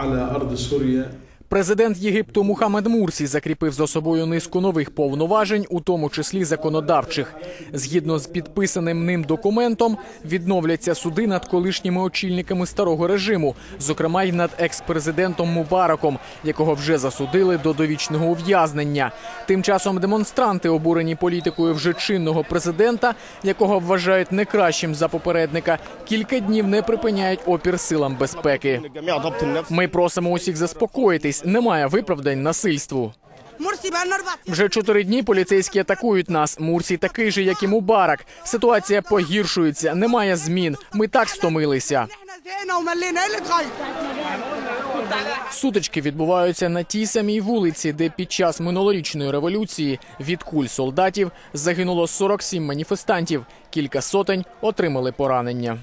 على أرض سوريا Президент Єгипту Мухаммед Мурсі закріпив за собою низку нових повноважень, у тому числі законодавчих. Згідно з підписаним ним документом, відновляться суди над колишніми очільниками старого режиму, зокрема й над екс-президентом Мубараком, якого вже засудили до довічного ув'язнення. Тим часом демонстранти, обурені політикою вже чинного президента, якого вважають не кращим за попередника, кілька днів не припиняють опір силам безпеки. Ми просимо усіх заспокоїтись. Десь немає виправдань насильству. Вже чотири дні поліцейські атакують нас. Мурсі такий же, як і Мубарак. Ситуація погіршується, немає змін. Ми так стомилися. Сутички відбуваються на тій самій вулиці, де під час минулорічної революції від куль солдатів загинуло 47 маніфестантів. Кілька сотень отримали поранення.